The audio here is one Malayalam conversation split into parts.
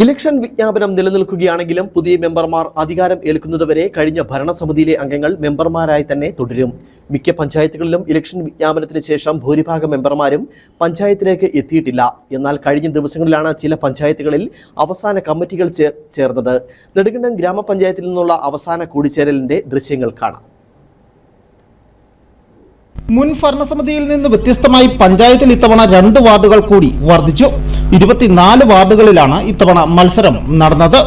ഇലക്ഷൻ വിജ്ഞാപനം നിലനിൽക്കുകയാണെങ്കിലും പുതിയ മെമ്പർമാർ അധികാരം ഏൽക്കുന്നതുവരെ കഴിഞ്ഞ ഭരണസമിതിയിലെ അംഗങ്ങൾ മെമ്പർമാരായി തന്നെ തുടരും. മിക്ക പഞ്ചായത്തുകളിലും ഇലക്ഷൻ വിജ്ഞാപനത്തിന് ശേഷം ഭൂരിഭാഗം മെമ്പർമാരും പഞ്ചായത്തിലേക്ക് എത്തിയിട്ടില്ല. എന്നാൽ കഴിഞ്ഞ ദിവസങ്ങളിലാണ് ചില പഞ്ചായത്തുകളിൽ അവസാന കമ്മിറ്റികൾ ചേർന്നത്. നെടുങ്കണ്ടം ഗ്രാമപഞ്ചായത്തിൽ നിന്നുള്ള അവസാന കൂടിച്ചേരലിന്റെ ദൃശ്യങ്ങൾ കാണാം. മുൻ ഭരണസമിതിയിൽ നിന്ന് വ്യത്യസ്തമായി പഞ്ചായത്തിൽ ഇത്തവണ രണ്ട് വാർഡുകൾ കൂടി വർദ്ധിച്ചു. ഇരുപത്തിനാല് വാർഡുകളിലാണ് ഇത്തവണ മത്സരം നടന്നത്.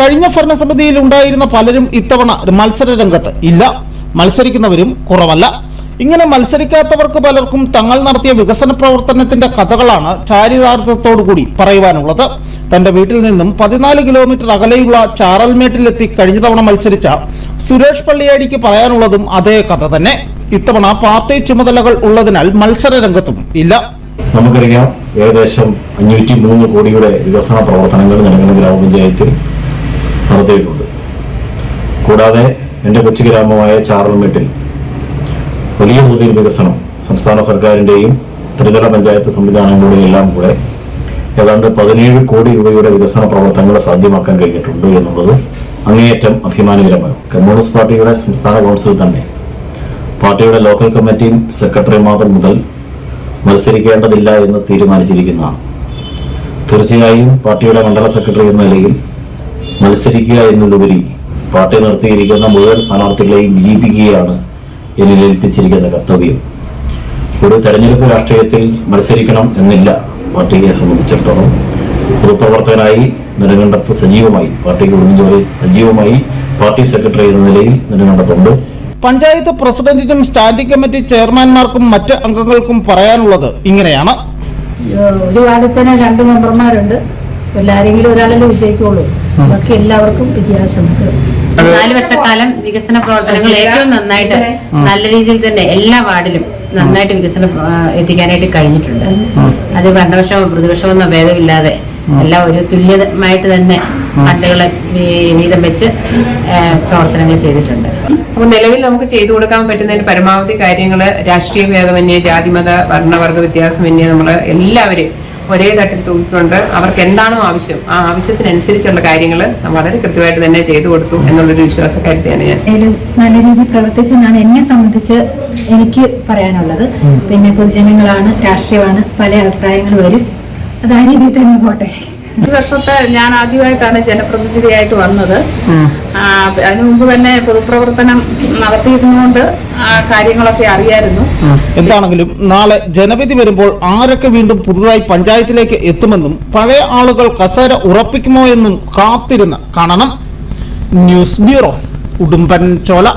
കഴിഞ്ഞ ഭരണസമിതിയിൽ ഉണ്ടായിരുന്ന പലരും ഇത്തവണ മത്സര രംഗത്ത് ഇല്ല. മത്സരിക്കുന്നവരും കുറവല്ല. ഇങ്ങനെ മത്സരിക്കാത്തവർക്ക് പലർക്കും തങ്ങൾ നടത്തിയ വികസന പ്രവർത്തനത്തിന്റെ കഥകളാണ് ചാരിതാർത്ഥ്യത്തോടുകൂടി പറയുവാനുള്ളത്. തന്റെ വീട്ടിൽ നിന്നും പതിനാല് കിലോമീറ്റർ അകലെയുള്ള ചാറൽമേട്ടിലെത്തി കഴിഞ്ഞ തവണ മത്സരിച്ച സുരേഷ് പള്ളിയാടിക്ക് പറയാനുള്ളതും അതേ കഥ തന്നെ. ഇത്തവണ പാർട്ടി ചുമതലകൾ ഉള്ളതിനാൽ മത്സര രംഗത്തും ഇല്ല. നമുക്കറിയാം ഏകദേശം അഞ്ഞൂറ്റി മൂന്ന് കോടിയുടെ വികസന പ്രവർത്തനങ്ങൾ ഞങ്ങളുടെ ഗ്രാമപഞ്ചായത്തിൽ നടത്തിയിട്ടുണ്ട്. കൂടാതെ എന്റെ കൊച്ചു ഗ്രാമമായ ചാറൽമേട്ടിൽ വലിയ തോതിൽ വികസനം സംസ്ഥാന സർക്കാരിന്റെയും ത്രിതല പഞ്ചായത്ത് സംവിധാനങ്ങളുടെയും എല്ലാം കൂടെ ഏതാണ്ട് പതിനേഴ് കോടി രൂപയുടെ വികസന പ്രവർത്തനങ്ങൾ സാധ്യമാക്കാൻ കഴിഞ്ഞിട്ടുണ്ട് എന്നുള്ളത് അങ്ങേയറ്റം അഭിമാനകരമാണ്. കമ്മ്യൂണിസ്റ്റ് പാർട്ടിയുടെ സംസ്ഥാന കൗൺസിൽ തന്നെ പാർട്ടിയുടെ ലോക്കൽ കമ്മിറ്റിയും സെക്രട്ടറിമാർ മുതൽ മത്സരിക്കേണ്ടതില്ല എന്ന് തീരുമാനിച്ചിരിക്കുന്നതാണ്. തീർച്ചയായും പാർട്ടിയുടെ മണ്ഡല സെക്രട്ടറി എന്ന നിലയിൽ മത്സരിക്കുക എന്നതിലുപരി പാർട്ടി നിർത്തിയിരിക്കുന്ന മുഴുവൻ സ്ഥാനാർത്ഥികളെയും വിജയിപ്പിക്കുകയാണ് എന്നിൽ ഏൽപ്പിച്ചിരിക്കുന്ന കർത്തവ്യം. ഒരു തെരഞ്ഞെടുപ്പ് രാഷ്ട്രീയത്തിൽ മത്സരിക്കണം എന്നില്ല പാർട്ടിയെ സംബന്ധിച്ചിടത്തോളം. പൊതുപ്രവർത്തകനായി നെടുങ്കണ്ടത്ത് സജീവമായി പാർട്ടിക്ക് ഉടൻ സജീവമായി പാർട്ടി സെക്രട്ടറി എന്ന നിലയിൽ നെടുങ്കണ്ടത്തുണ്ട് പഞ്ചായത്ത് പ്രസിഡന്റിനും സ്റ്റാൻഡിംഗ് കമ്മിറ്റി ചെയർമാൻമാർക്കും മറ്റ് അംഗങ്ങൾക്കും പറയാനുള്ളത് ഇങ്ങനെയാണ്. ഒരു വാർഡിൽ തന്നെ രണ്ട് മെമ്പർമാരുണ്ട്. എല്ലാരെങ്കിലും ഒരാളല്ലേ വിജയിക്കുള്ളൂ. ബാക്കി എല്ലാവർക്കും വിജയാശംസകൾ. നാല് വർഷക്കാലം വികസന പ്രവർത്തനങ്ങൾ ഏറ്റവും നന്നായിട്ട് നല്ല രീതിയിൽ തന്നെ എല്ലാ വാർഡിലും നന്നായിട്ട് വികസനം എത്തിക്കാനായിട്ട് കഴിഞ്ഞിട്ടുണ്ട്. അത് ഭരണപക്ഷമോ പ്രതിപക്ഷമോ എന്ന ഭേദമില്ലാതെ എല്ലാം ഒരു തുല്യമായിട്ട് തന്നെ ഫണ്ടുകളെ വീതം വെച്ച് പ്രവർത്തനങ്ങൾ ചെയ്തിട്ടുണ്ട്. അപ്പോൾ നിലവിൽ നമുക്ക് ചെയ്തു കൊടുക്കാൻ പറ്റുന്നതിന് പരമാവധി കാര്യങ്ങൾ രാഷ്ട്രീയ ഭേദമന്യേ ജാതിമത വർണവർഗ വ്യത്യാസമന്യേ നമ്മൾ എല്ലാവരും ഒരേ തട്ടിൽ തൂക്കിക്കൊണ്ട് അവർക്ക് എന്താണോ ആവശ്യം ആ ആവശ്യത്തിനനുസരിച്ചുള്ള കാര്യങ്ങൾ വളരെ കൃത്യമായിട്ട് തന്നെ ചെയ്തു കൊടുത്തു എന്നുള്ളൊരു വിശ്വാസക്കാരിയാണ് ഞാൻ. നല്ല രീതിയിൽ പ്രവർത്തിച്ചെന്നാണ് എന്നെ സംബന്ധിച്ച് എനിക്ക് പറയാനുള്ളത്. പിന്നെ പൊതുജനങ്ങളാണ് രാഷ്ട്രീയമാണ് പല അഭിപ്രായങ്ങൾ വരും. അത് ആ രീതിയിൽ തന്നെ പോട്ടെ. ഈ വർഷത്തെ ഞാൻ ആദ്യമായിട്ടാണ് ജനപ്രതിനിധിയായിട്ട് വന്നത്. അതിനു മുമ്പ് തന്നെ പൊതുപ്രവർത്തനം നടത്തിയിരുന്നുകൊണ്ട് കാര്യങ്ങളൊക്കെ അറിയായിരുന്നു. എന്താണെങ്കിലും നാളെ ജനവിധി വരുമ്പോൾ ആരൊക്കെ വീണ്ടും പുതുതായി പഞ്ചായത്തിലേക്ക് എത്തുമെന്നും പഴയ ആളുകൾ കസേര ഉറപ്പിക്കുമോ എന്നും കാത്തിരുന്ന കാണണം. News bureau Udumbanchola.